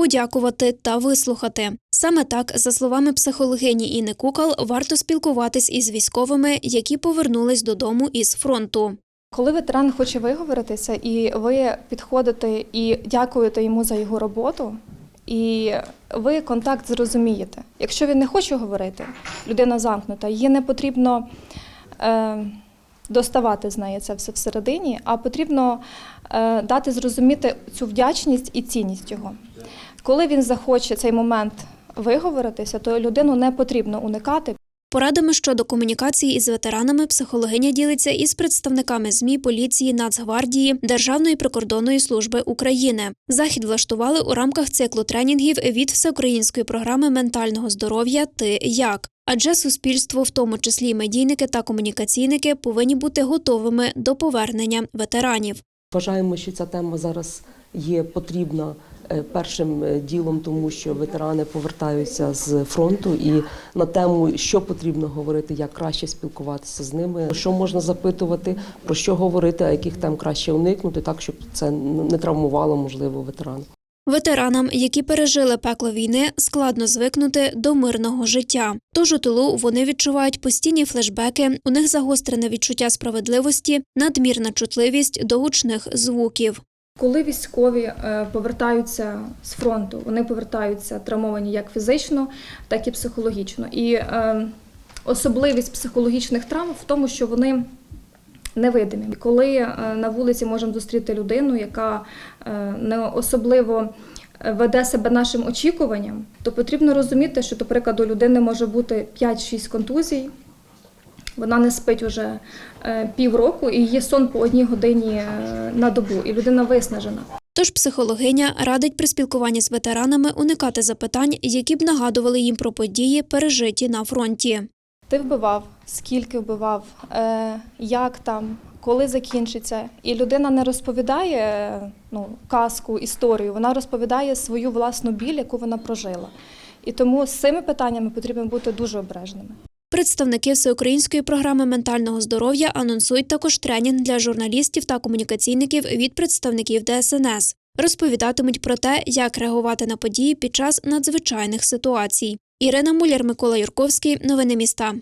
подякувати та вислухати. Саме так, за словами психологині Інни Кукал, варто спілкуватись із військовими, які повернулись додому із фронту. Коли ветеран хоче виговоритися, і ви підходите і дякуєте йому за його роботу, і ви контакт зрозумієте. Якщо він не хоче говорити, людина замкнута, її не потрібно е, доставати з неї це все всередині, а потрібно е, дати зрозуміти цю вдячність і цінність його. Коли він захоче цей момент виговоритися, то людину не потрібно уникати. Порадами щодо комунікації із ветеранами психологиня ділиться із представниками ЗМІ, поліції, Нацгвардії, Державної прикордонної служби України. Захід влаштували у рамках циклу тренінгів від всеукраїнської програми ментального здоров'я Ти як. Адже суспільство, в тому числі медійники та комунікаційники, повинні бути готовими до повернення ветеранів. Вважаємо, що ця тема зараз є потрібна першим е, ділом, тому що ветерани повертаються з фронту, і на тему, що потрібно говорити, як краще спілкуватися з ними, що можна запитувати, про що говорити, а яких тем краще уникнути, так щоб це не травмувало можливо ветерана. Ветеранам, які пережили пекло війни, складно звикнути до мирного життя. Тож у тилу вони відчувають постійні флешбеки, у них загострене відчуття справедливості, надмірна чутливість до гучних звуків. Коли військові е, повертаються з фронту, вони повертаються травмовані як фізично, так і психологічно. І е, особливість психологічних травм в тому, що вони невидимі. Коли е, на вулиці можемо зустріти людину, яка не особливо веде себе нашим очікуванням, то потрібно розуміти, що, до прикладу, у людини може бути 5-6 контузій. Вона не спить уже е, півроку, і є сон по одній годині е, на добу, і людина виснажена. Тож психологиня радить при спілкуванні з ветеранами уникати запитань, які б нагадували їм про події, пережиті на фронті. Ти вбивав, скільки вбивав, е, як там, коли закінчиться. І людина не розповідає ну, казку, історію, вона розповідає свою власну біль, яку вона прожила. І тому з цими питаннями потрібно бути дуже обережними. Представники всеукраїнської програми ментального здоров'я анонсують також тренінг для журналістів та комунікаційників від представників ДСНС. Розповідатимуть про те, як реагувати на події під час надзвичайних ситуацій. Ірина Муляр, Микола Юрковський. Новини міста.